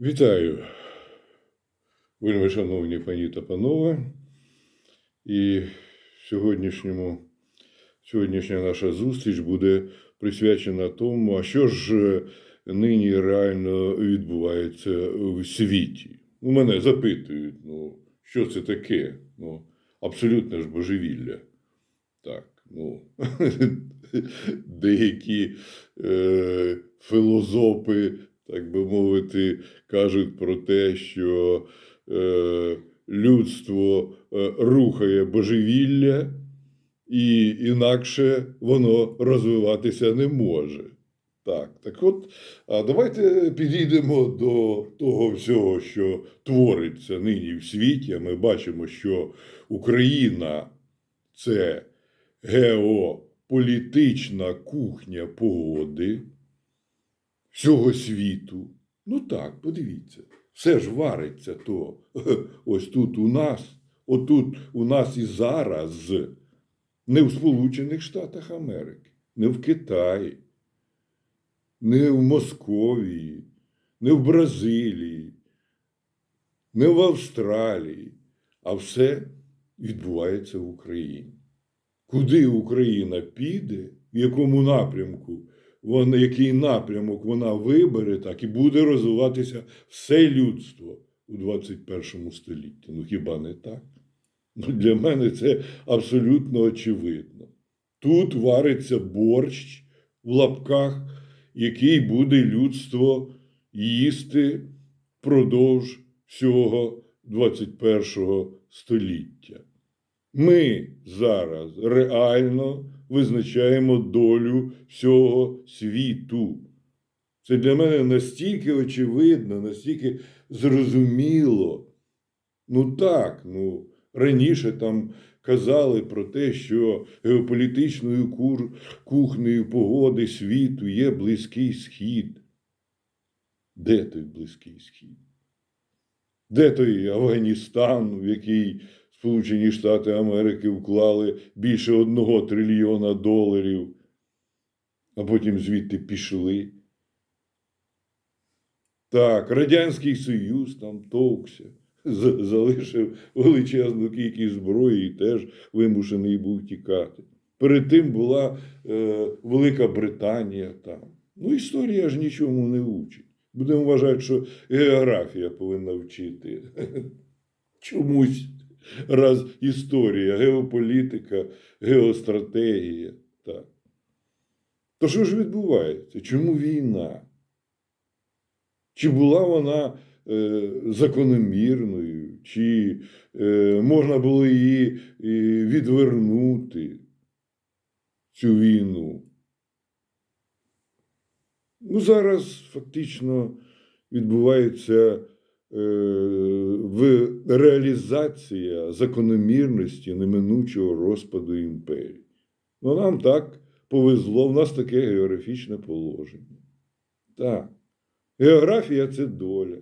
Вітаю, вельми шановні пані та панове. І сьогоднішньому, сьогоднішня наша зустріч буде присвячена тому, а що ж е, нині реально відбувається в світі. У мене запитують, ну, що це таке? Ну, абсолютно ж божевілля. Так, ну, деякі е, філозофи, так би мовити, кажуть про те, що е, людство е, рухає божевілля, і інакше воно розвиватися не може. Так, так от, а давайте підійдемо до того всього, що твориться нині в світі. Ми бачимо, що Україна це геополітична кухня погоди всього світу. Ну так, подивіться, все ж вариться то ось тут у нас, отут у нас і зараз, не в Сполучених Штатах Америки, не в Китаї, не в Московії, не в Бразилії, не в Австралії, а все відбувається в Україні. Куди Україна піде, в якому напрямку, вона, який напрямок вона вибере, так і буде розвиватися все людство у 21 столітті. Ну хіба не так? Ну, для мене це абсолютно очевидно. Тут вариться борщ в лапках, який буде людство їсти впродовж всього 21 століття. Ми зараз реально визначаємо долю всього світу. Це для мене настільки очевидно, настільки зрозуміло. Ну так, ну раніше там казали про те, що геополітичною кур... кухнею погоди світу є Близький Схід. Де той Близький Схід? Де той Афганістан, в який Сполучені Штати Америки вклали більше одного трильйона доларів, а потім звідти пішли. Так, Радянський Союз там товкся, залишив величезну кількість зброї і теж вимушений був тікати. Перед тим була е, Велика Британія там. Ну, історія ж нічому не учить. Будемо вважати, що географія повинна вчити. Чомусь раз історія, геополітика, геостратегія. Так. То що ж відбувається? Чому війна? Чи була вона е, закономірною, чи е, можна було її е, відвернути, цю війну? Ну, зараз фактично відбувається в реалізація закономірності неминучого розпаду імперії. Ну, нам так повезло, в нас таке географічне положення. Так. Географія це доля,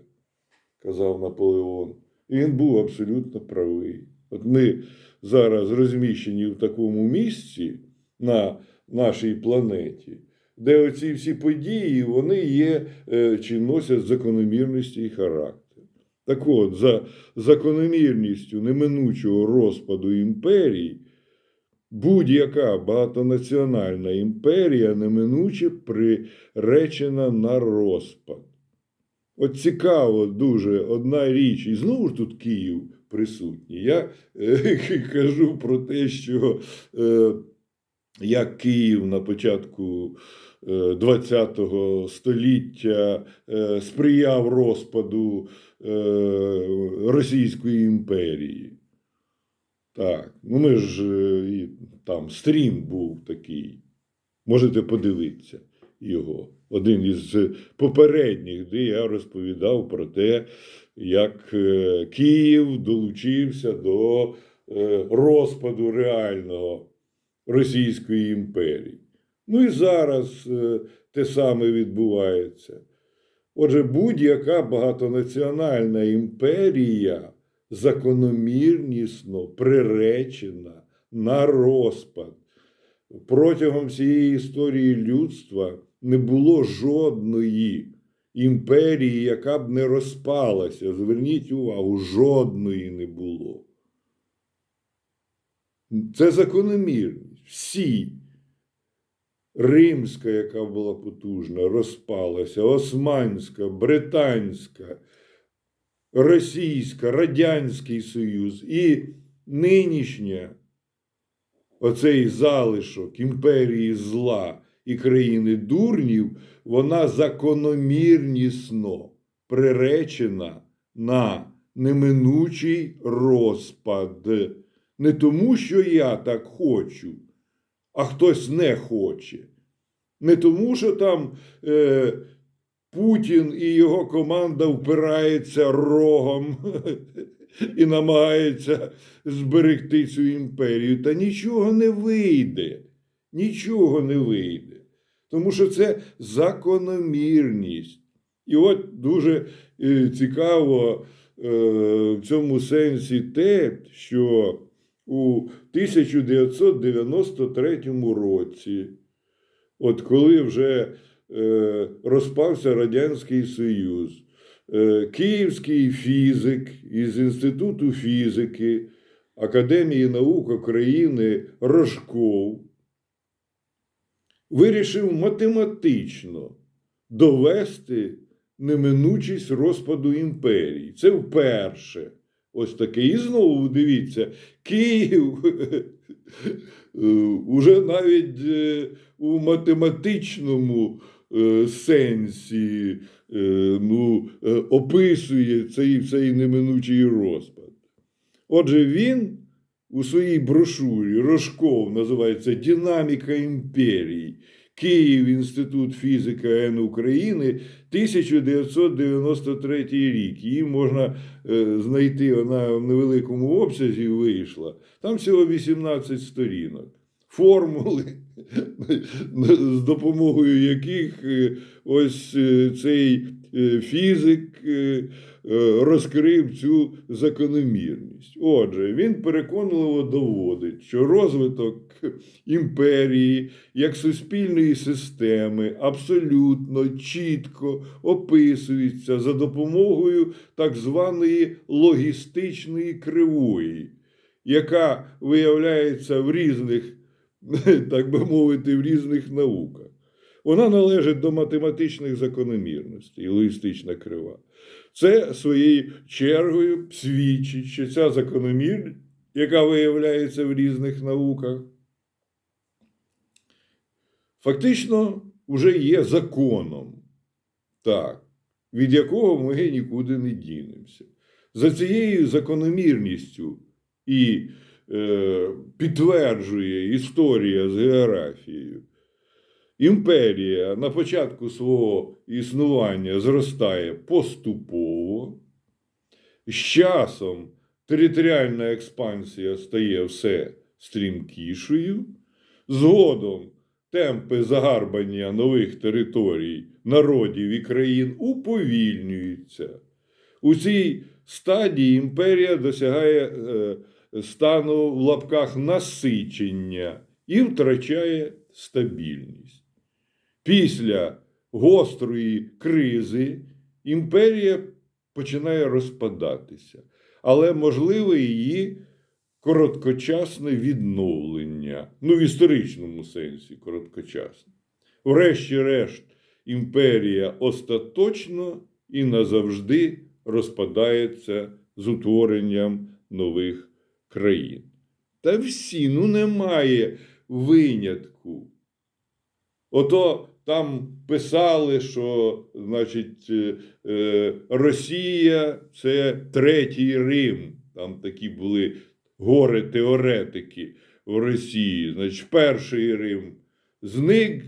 казав Наполеон. І він був абсолютно правий. От ми зараз розміщені в такому місці на нашій планеті, де оці всі події вони є е, чи носять закономірності і характер. Так от, за закономірністю неминучого розпаду імперії, будь-яка багатонаціональна імперія неминуче приречена на розпад. От цікаво дуже одна річ, і знову ж тут Київ присутній. Я е, кажу про те, що е, як Київ на початку ХХ століття е, сприяв розпаду е, Російської імперії. Так, ну ми ж е, і там стрім був такий. Можете подивитися його. Один із попередніх, де я розповідав про те, як е, Київ долучився до е, розпаду реального Російської імперії. Ну і зараз е, те саме відбувається. Отже, будь-яка багатонаціональна імперія закономірнісно приречена на розпад. Протягом всієї історії людства не було жодної імперії, яка б не розпалася. Зверніть увагу, жодної не було. Це закономірність. Всі. Римська, яка була потужна, розпалася, Османська, Британська, Російська, Радянський Союз і нинішня оцей залишок імперії зла і країни дурнів, вона закономірнісно приречена на неминучий розпад. Не тому, що я так хочу, а хтось не хоче. Не тому, що там е, Путін і його команда впирається рогом і намагається зберегти цю імперію. Та нічого не вийде. Нічого не вийде. Тому що це закономірність. І от дуже е, цікаво е, в цьому сенсі те, що у 1993 році, от коли вже е, розпався Радянський Союз, е, київський фізик із Інституту фізики Академії наук України Рожков вирішив математично довести неминучість розпаду імперії. Це вперше. Ось таке. І знову дивіться, Київ уже навіть е, у математичному е, сенсі е, ну, описує цей, цей неминучий розпад. Отже, він у своїй брошурі Рожков називається Динаміка імперії. Київ, Інститут фізики АН України, 1993 рік. Її можна е, знайти, вона в невеликому обсязі вийшла. Там всього 18 сторінок. Формули, з допомогою яких е, ось е, цей фізик розкрив цю закономірність. Отже, він переконливо доводить, що розвиток імперії як суспільної системи абсолютно чітко описується за допомогою так званої логістичної кривої, яка виявляється в різних, так би мовити, в різних науках. Вона належить до математичних закономірностей, логістична крива. Це своєю чергою свідчить, що ця закономірність, яка виявляється в різних науках, фактично вже є законом, так, від якого ми нікуди не дінемося. За цією закономірністю і е, підтверджує історія з географією. Імперія на початку свого існування зростає поступово, з часом територіальна експансія стає все стрімкішою, згодом темпи загарбання нових територій, народів і країн уповільнюються. У цій стадії імперія досягає е, стану в лапках насичення і втрачає стабільність. Після гострої кризи імперія починає розпадатися, але можливе її короткочасне відновлення, ну в історичному сенсі короткочасне. Врешті-решт, імперія остаточно і назавжди розпадається з утворенням нових країн. Та всі, ну немає винятку. Ото там писали, що значить, е, е, Росія це третій Рим. Там такі були гори теоретики в Росії. Значить, перший Рим зник,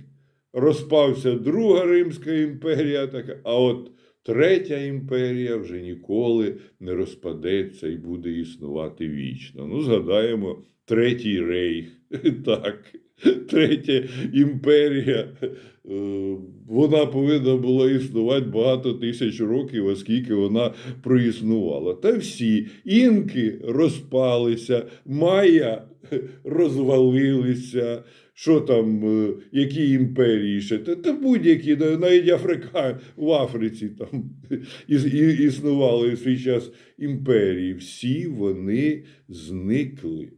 розпався Друга Римська імперія, така, а от Третя імперія вже ніколи не розпадеться і буде існувати вічно. Ну, згадаємо Третій Рейх. Так. Третя імперія. е, Вона повинна була існувати багато тисяч років, оскільки вона проіснувала. Та всі інки розпалися, майя розвалилися. Що там, е, які імперії ще? Та, та будь-які, навіть Африка, в Африці там існували в свій час імперії. Всі вони зникли.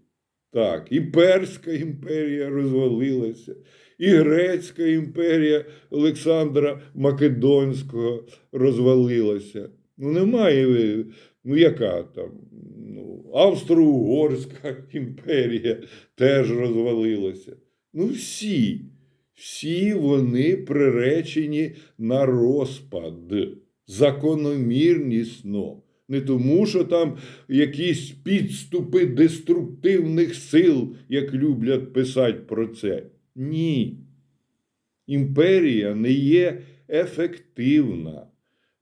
Так, і Перська імперія розвалилася, і Грецька імперія Олександра Македонського розвалилася. Ну, немає, ну яка там? Ну, Австро-Угорська імперія теж розвалилася. Ну, всі, всі вони приречені на розпад закономірнісно. Не тому, що там якісь підступи деструктивних сил, як люблять писати про це. Ні. Імперія не є ефективна.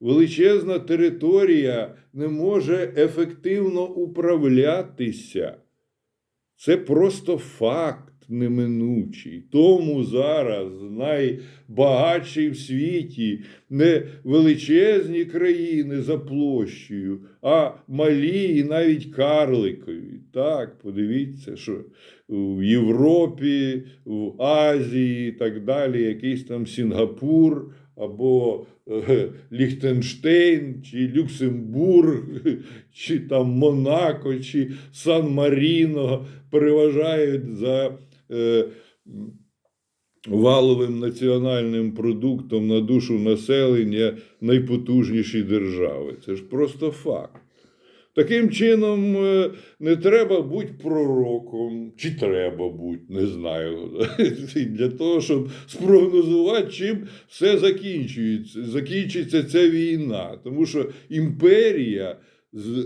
Величезна територія не може ефективно управлятися. Це просто факт неминучий. Тому зараз найбагатші в світі не величезні країни за площею, а малі і навіть карликові. Так, подивіться, що в Європі, в Азії і так далі, якийсь там Сінгапур або е, Ліхтенштейн, чи Люксембург, чи там Монако, чи Сан-Маріно переважають за валовим національним продуктом на душу населення найпотужніші держави. Це ж просто факт. Таким чином, е, не треба бути пророком, чи треба бути, не знаю, для того, щоб спрогнозувати, чим все закінчується. Закінчиться ця війна. Тому що імперія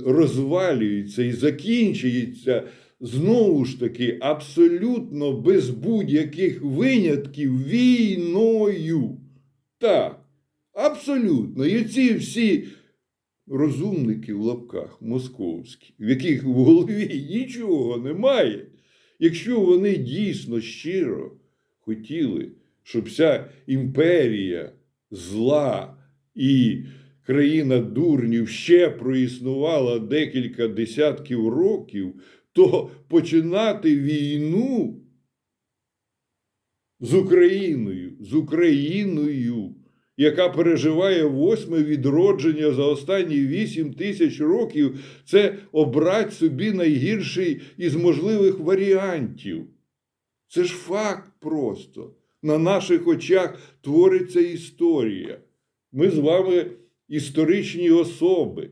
розвалюється і закінчується знову ж таки абсолютно без будь-яких винятків війною. Так, абсолютно. І ці всі розумники в лапках московські, в яких в голові нічого немає, якщо вони дійсно щиро хотіли, щоб вся імперія зла і країна дурнів ще проіснувала декілька десятків років, то починати війну з Україною, з Україною, яка переживає восьме відродження за останні вісім тисяч років, це обрати собі найгірший із можливих варіантів. Це ж факт просто. На наших очах твориться історія. Ми з вами історичні особи.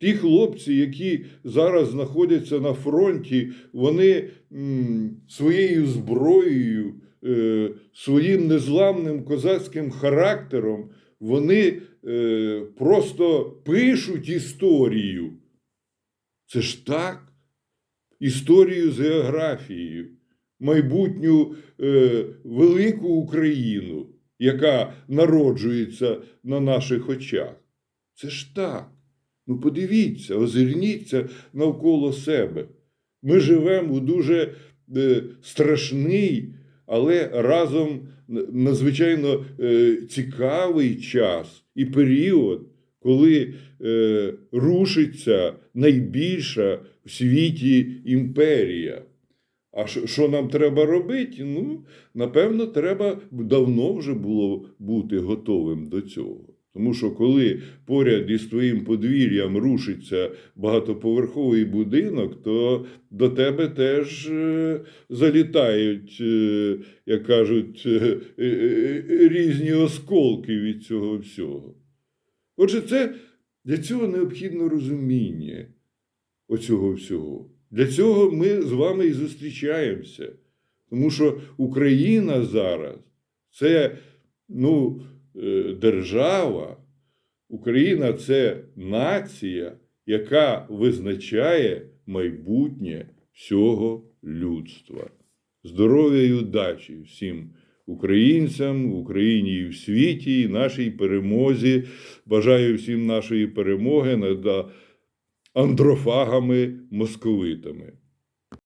Ті хлопці, які зараз знаходяться на фронті, вони м, своєю зброєю, е, своїм незламним козацьким характером, вони е, просто пишуть історію. Це ж так. Історію з географією, майбутню е, велику Україну, яка народжується на наших очах. Це ж так. Ну, подивіться, озирніться навколо себе. Ми живемо у дуже е, страшний, але разом надзвичайно е, цікавий час і період, коли е, рушиться найбільша в світі імперія. А що, нам треба робити? Ну, напевно, треба давно вже було бути готовим до цього. Тому що коли поряд із твоїм подвір'ям рушиться багатоповерховий будинок, то до тебе теж е, залітають, е, як кажуть, е, різні осколки від цього всього. Отже, це для цього необхідно розуміння оцього всього. Для цього ми з вами і зустрічаємося. Тому що Україна зараз це ну, держава, Україна це нація, яка визначає майбутнє всього людства. Здоров'я і удачі всім українцям Україні і в світі, і нашій перемозі. Бажаю всім нашої перемоги над андрофагами московитами.